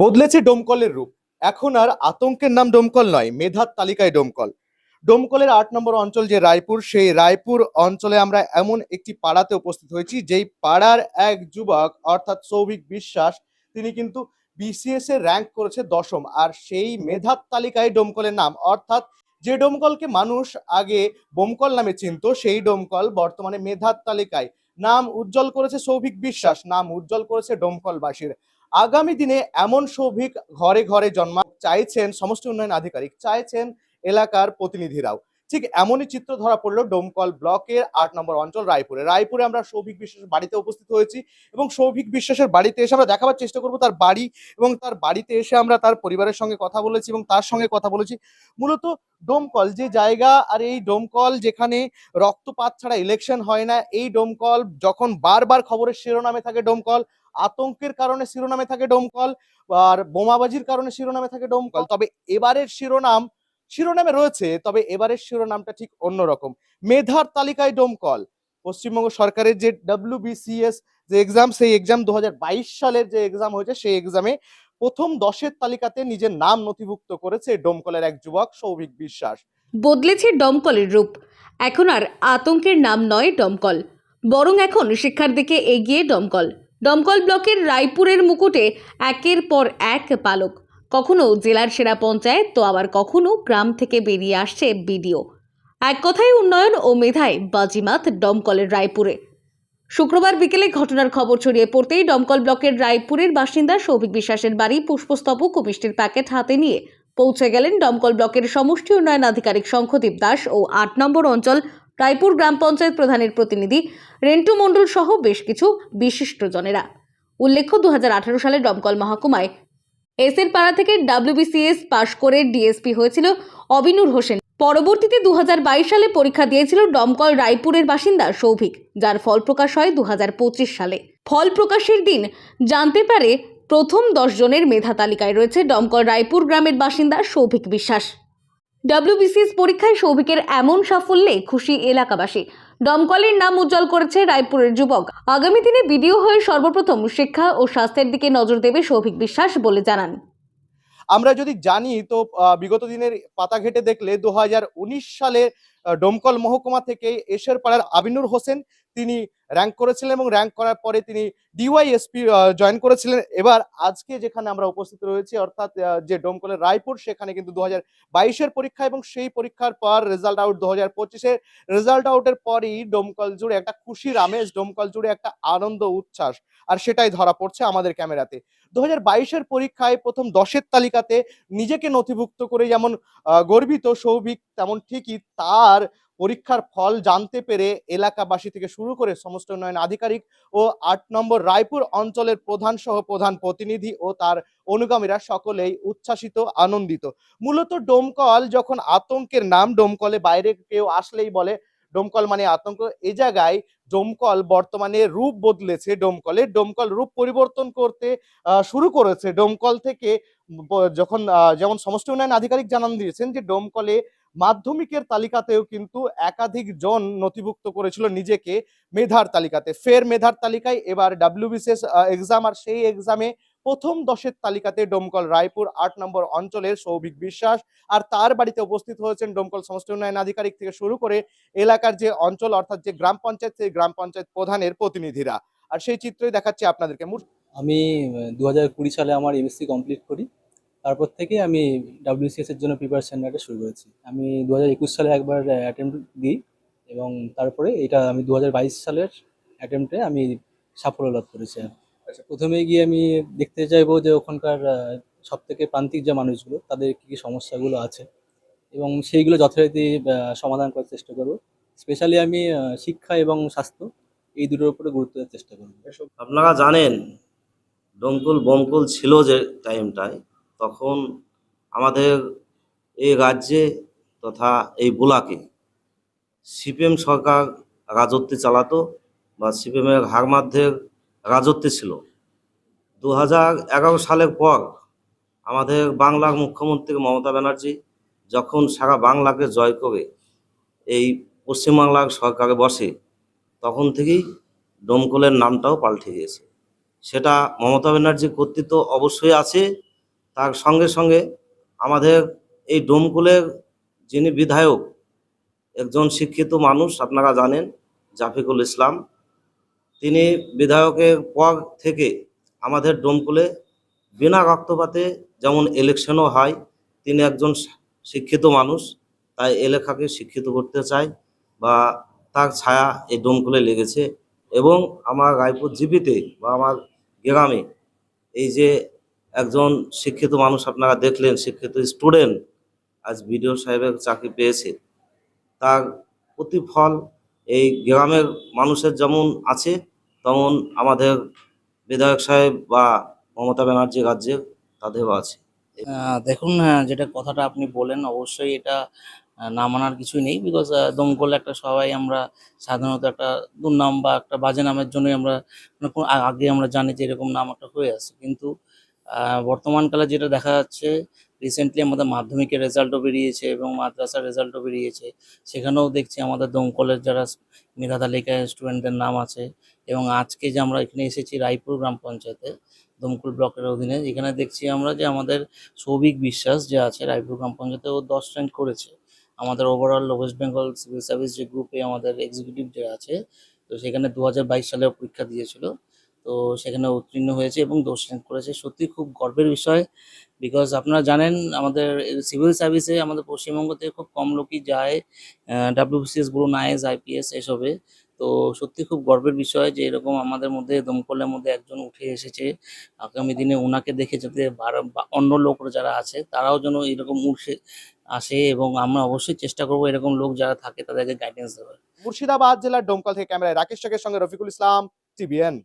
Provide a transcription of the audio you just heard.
বদলেছে ডোমকলের রূপ। এখন আর আতঙ্কের নাম ডোমকল নয়, মেধার তালিকায় ডোমকল। ডোমকলের আট নম্বর অঞ্চল যে রায়পুর, সেই রায়পুর অঞ্চলে আমরা এমন একটি পাড়াতে উপস্থিত হয়েছি, যেই পাড়ার এক যুবক, অর্থাৎ সৌভিক বিশ্বাস, তিনি কিন্তু বিসিএস এ র্যাঙ্ক করেছে দশম। আর সেই মেধার তালিকায় ডোমকলের নাম, অর্থাৎ যে ডোমকলকে মানুষ আগে বোমকল নামে চিনত, সেই ডোমকল বর্তমানে মেধার তালিকায়। নাম উজ্জ্বল করেছে সৌভিক বিশ্বাস, নাম উজ্জ্বল করেছে ডোমকলবাসীর। আগামী দিনে এমন সৌভিক ঘরে ঘরে জন্মা চাইছেন সমষ্টি উন্নয়ন আধিকারিক, চাইছেন এলাকার প্রতিনিধিরাও। ঠিক এমনই চিত্র ধরা পড়ল ডোমকল ব্লকের আট নম্বর অঞ্চল রায়পুরে। রায়পুরে আমরা সৌভিক বিশ্বাসের বাড়িতে উপস্থিত হয়েছি এবং সৌভিক বিশ্বাসের বাড়িতে এসে আমরা দেখাবার চেষ্টা করব তার বাড়ি এবং তার বাড়িতে এসে আমরা তার পরিবারের সঙ্গে কথা বলেছি এবং তার সঙ্গে কথা বলেছি। মূলত ডোমকল যে জায়গা আর এই ডোমকল যেখানে রক্তপাত ছাড়া ইলেকশন হয় না, এই ডোমকল যখন বারবার খবরের শিরোনামে থাকে ডোমকল আতঙ্কের কারণে শিরোনামে থাকে ডোমকল আর বোমাবাজির কারণে শিরোনামে থাকে ডোমকল তবে এবারের শিরোনাম শিরোনামে রয়েছে, তবে এবারের শিরোনামটা ঠিক অন্যরকম। মেধার তালিকায় ডোমকল পশ্চিমবঙ্গ সরকারের যে ডাব্লিউবিসিএস যে এক্সাম সেই এক্সাম দু হাজার বাইশ সালের যে এক্সাম হয়েছে, সেই এক্সামে প্রথম দশের তালিকাতে নিজের নাম নথিভুক্ত করেছে ডোমকলের এক যুবক, সৌভিক বিশ্বাস। বদলেছে ডমকলের রূপ। এখন আর আতঙ্কের নাম নয় ডমকল বরং এখন শিক্ষার দিকে এগিয়ে ডমকল ডমকল ব্লকের রায়পুরের মুকুটে একের পর এক পালক। কখনো জেলার সেরা পঞ্চায়েত, তো আবার কখনো গ্রাম থেকে বেরিয়ে আসছে বিডিও। এক কথায় উন্নয়ন ও মেধায় বাজিমাত ডমকলের রায়পুরে। শুক্রবার বিকেলে ঘটনার খবর ছড়িয়ে পড়তেই ডমকল ব্লকের রায়পুরের বাসিন্দা সৌভিক বিশ্বাসের বাড়ি পুষ্পস্তবক ও মিষ্টির প্যাকেট হাতে নিয়ে পৌঁছে গেলেন দমকল ব্লকের সমষ্টি উন্নয়ন আধিকারিক শঙ্খদীপ দাস ও আট নম্বর অঞ্চল রায়পুর গ্রাম পঞ্চায়েত প্রধানের প্রতিনিধি রেন্টু মণ্ডল সহ বেশ কিছু বিশিষ্টজনেরা উল্লেখ্য, দুহাজার আঠারো সালে দমকল মহকুমায় এসের পাড়া থেকে ডাব্লিউবিসিএস পাশ করে ডিএসপি হয়েছিল অবিনুর হোসেন। পরবর্তীতে দু হাজার বাইশ সালে পরীক্ষা দিয়েছিল দমকল রায়পুরের বাসিন্দা সৌভিক, যার ফল প্রকাশ হয় দু হাজার পঁচিশ সালে। ফল প্রকাশের দিন জানতে পারে প্রথম দশ জনের মেধা তালিকায় রয়েছে দমকল রায়পুর গ্রামের বাসিন্দা সৌভিক বিশ্বাস। ডব্লিউবিসিএস পরীক্ষায় সৌভিকের এমন সাফল্যে খুশি এলাকাবাসী। দমকলের নাম উজ্জ্বল করেছে রায়পুরের যুবক। আগামী দিনে বিডিও হয়ে সর্বপ্রথম শিক্ষা ও স্বাস্থ্যের দিকে নজর দেবে সৌভিক বিশ্বাস বলে জানান। আমরা যদি জানি, তো বিগত দিনের পাতা ঘেটে দেখলে দু হাজার উনিশ সালে ডোমকল মহকুমা থেকে এসের পাড়ার আবিনুর হোসেন তিনি র্যাঙ্ক করেছিলেন এবং র্যাঙ্ক করার পরে তিনি ডিওয়াইএসপি জয়েন করেছিলেন। এবার আজকে যেখানে আমরা উপস্থিত রয়েছি, অর্থাৎ যে ডোমকলের রায়পুর, সেখানে কিন্তু দু হাজার বাইশের পরীক্ষা এবং সেই পরীক্ষার পর রেজাল্ট আউট দু হাজার পঁচিশের রেজাল্ট আউটের পরই ডোমকল জুড়ে একটা খুশির আমেজ, ডোমকল জুড়ে একটা আনন্দ, উচ্ছ্বাস, আর সেটাই ধরা পড়ছে আমাদের ক্যামেরাতে। দু হাজার বাইশের পরীক্ষায় প্রথম দশের তালিকাতে নিজেকে নথিভুক্ত করে যেমন গর্বিত, সৌভিক, তেমন ঠিকই তার পরীক্ষার ফল জানতে পেরে এলাকাবাসী থেকে শুরু করে সমস্ত উন্নয়ন আধিকারিক ও আট নম্বর রায়পুর অঞ্চলের প্রধান সহ প্রধান প্রতিনিধি ও তার অনুগামীরা সকলেই উচ্ছ্বাসিত, আনন্দিত। মূলত ডোমকল যখন আতঙ্কের নাম ডোমকলে বাইরে কেউ আসলেই বলে, ডোমকল মানে আতঙ্ক, এ জায়গায় ডোমকল বর্তমানে রূপ বদলেছে ডোমকলে। ডোমকল রূপ পরিবর্তন করতে শুরু করেছে। ডোমকল থেকে যখন যেমন সমষ্টি উন্নয়ন আধিকারিক জানান দিয়েছেন যে, ডোমকলে মাধ্যমিকের তালিকাতেও কিন্তু একাধিক জন নথিভুক্ত করেছিল নিজেকে মেধার তালিকাতে। ফের মেধার তালিকায় এবার ডাব্লিউবিসিএস এক্সাম আর সেই এক্সামে প্রথম দশের তালিকাতে ডোমকল রায়পুর আট নম্বর অঞ্চলের সৌভিক বিশ্বাস আর তার বাড়িতে উপস্থিত হয়েছেন ডোমকল সমষ্টি উন্নয়ন আধিকারিক থেকে শুরু করে এলাকার যে অঞ্চল অর্থাৎ যে গ্রাম পঞ্চায়েত, সেই গ্রাম পঞ্চায়েত প্রধানের প্রতিনিধিরা। আর সেই চিত্রই দেখাচ্ছি আপনাদেরকে। আমি দু হাজার কুড়ি সালে আমার এমএসসি কমপ্লিট করি। তারপর থেকে আমি ডাব্লিউসিএস এর জন্য প্রিপারেশন নেওয়াটা শুরু করেছি। আমি দু হাজার একুশ সালে একবার অ্যাটেম্প দিই এবং তারপরে এটা আমি দু হাজার বাইশ সালের অ্যাটেম্পটে আমি সাফল্য লাভ করেছি। আচ্ছা। প্রথমে গিয়ে আমি দেখতে চাইব যে ওখানকার সব থেকে প্রান্তিক যে মানুষগুলো তাদের কী কী সমস্যাগুলো আছে এবং সেইগুলো যথারীতি সমাধান করার চেষ্টা করব। স্পেশালি আমি শিক্ষা এবং স্বাস্থ্য এই দুটোর উপরে গুরুত্ব দেওয়ার চেষ্টা করব। আপনারা জানেন ডঙ্কুল বমকুল ছিল যে টাইমটায় তখন আমাদের এই রাজ্যে তথা এই বোলাকে সিপিএম সরকার রাজত্বে চালাতো বা সিপিএমের হার হারমাধ্যের রাজত্বে ছিল। দু হাজার এগারো সালের পর আমাদের বাংলার মুখ্যমন্ত্রী মমতা ব্যানার্জি যখন সারা বাংলাকে জয় করে এই পশ্চিমবাংলার সরকারে বসে, তখন থেকেই ডোমকলের নামটাও পাল্টে গিয়েছে। সেটা মমতা ব্যানার্জির কর্তৃত্ব অবশ্যই আছে। তার সঙ্গে সঙ্গে আমাদের এই ডোমকুলের যিনি বিধায়ক, একজন শিক্ষিত মানুষ, আপনারা জানেন, জাফিকুল ইসলাম, তিনি বিধায়কের পর থেকে আমাদের ডোমকুলে বিনা রক্তপাতে যেমন ইলেকশনও হয়, তিনি একজন শিক্ষিত মানুষ, তাই এলাকাকে শিক্ষিত করতে চাই বা তার ছায়া এই ডোমকুলে লেগেছে এবং আমার রায়পুর জিপিতে বা আমার গ্রামে এই যে একজন শিক্ষিত মানুষ আপনারা দেখলেন, শিক্ষিত স্টুডেন্ট আজ বিডিও সাহেবের চাকরি পেয়েছে। তার প্রতিফল এই গ্রামের মানুষের যেমন আছে, তেমন আমাদের বিধায়ক সাহেব বা মমতা ব্যানার্জি রাজ্যের তাদেরও আছে। দেখুন যেটা কথাটা আপনি বলেন, অবশ্যই এটা না মানার কিছুই নেই বিকজ দমকল একটা সবাই আমরা সাধারণত একটা দুর্নাম বা একটা বাজে নামের জন্যই আমরা মানে আগে আমরা জানি যে এরকম নাম একটা হয়ে আছে কিন্তু বর্তমানকালে যেটা দেখা যাচ্ছে রিসেন্টলি আমাদের মাধ্যমিকের রেজাল্টও বেরিয়েছে এবং মাদ্রাসার রেজাল্টও বেরিয়েছে। সেখানেও দেখছি আমাদের দমকলের যারা মেধা তালিকায় স্টুডেন্টদের নাম আছে এবং আজকে যে আমরা এখানে এসেছি রায়পুর গ্রাম পঞ্চায়েতে, দমকল ব্লকের অধীনে এখানে দেখছি আমরা যে আমাদের সৌভিক বিশ্বাস যে আছে রায়পুর গ্রাম পঞ্চায়েতে, ও দশ র্যাঙ্ক করেছে। আমাদের overall West Bengal civil service যে গ্রুপে আমাদের এক্সিকিউটিভ যে আছে, তো সেখানে দু সালে পরীক্ষা দিয়েছিল। তো সেখানে উত্তীর্ণ হয়েছে এবং র্যাঙ্ক করেছে। সত্যি খুব গর্বের বিষয় বিকজ আপনারা জানেন আমাদের সিভিল সার্ভিসে আমাদের পশ্চিমবঙ্গ থেকে খুব কম লোকই যায় ডাব্লিউবিসিএস বলুন আইএস আইপিএস এসবে। তো সত্যি খুব গর্বের বিষয় যে এরকম আমাদের মধ্যে, দমকলের মধ্যে একজন উঠে এসেছে। আগামী দিনে ওনাকে দেখে যাতে অন্য লোকরা যারা আছে, তারাও যেন এরকম উঠে, আসে এবং আমরা অবশ্যই চেষ্টা করব এরকম লোক যারা থাকে তাদেরকে গাইডেন্স দেওয়ার। মুর্শিদাবাদ জেলার ডোমকল থেকে ক্যামেরায় রাকেশ চকের সঙ্গে রফিকুল ইসলাম টিভিএন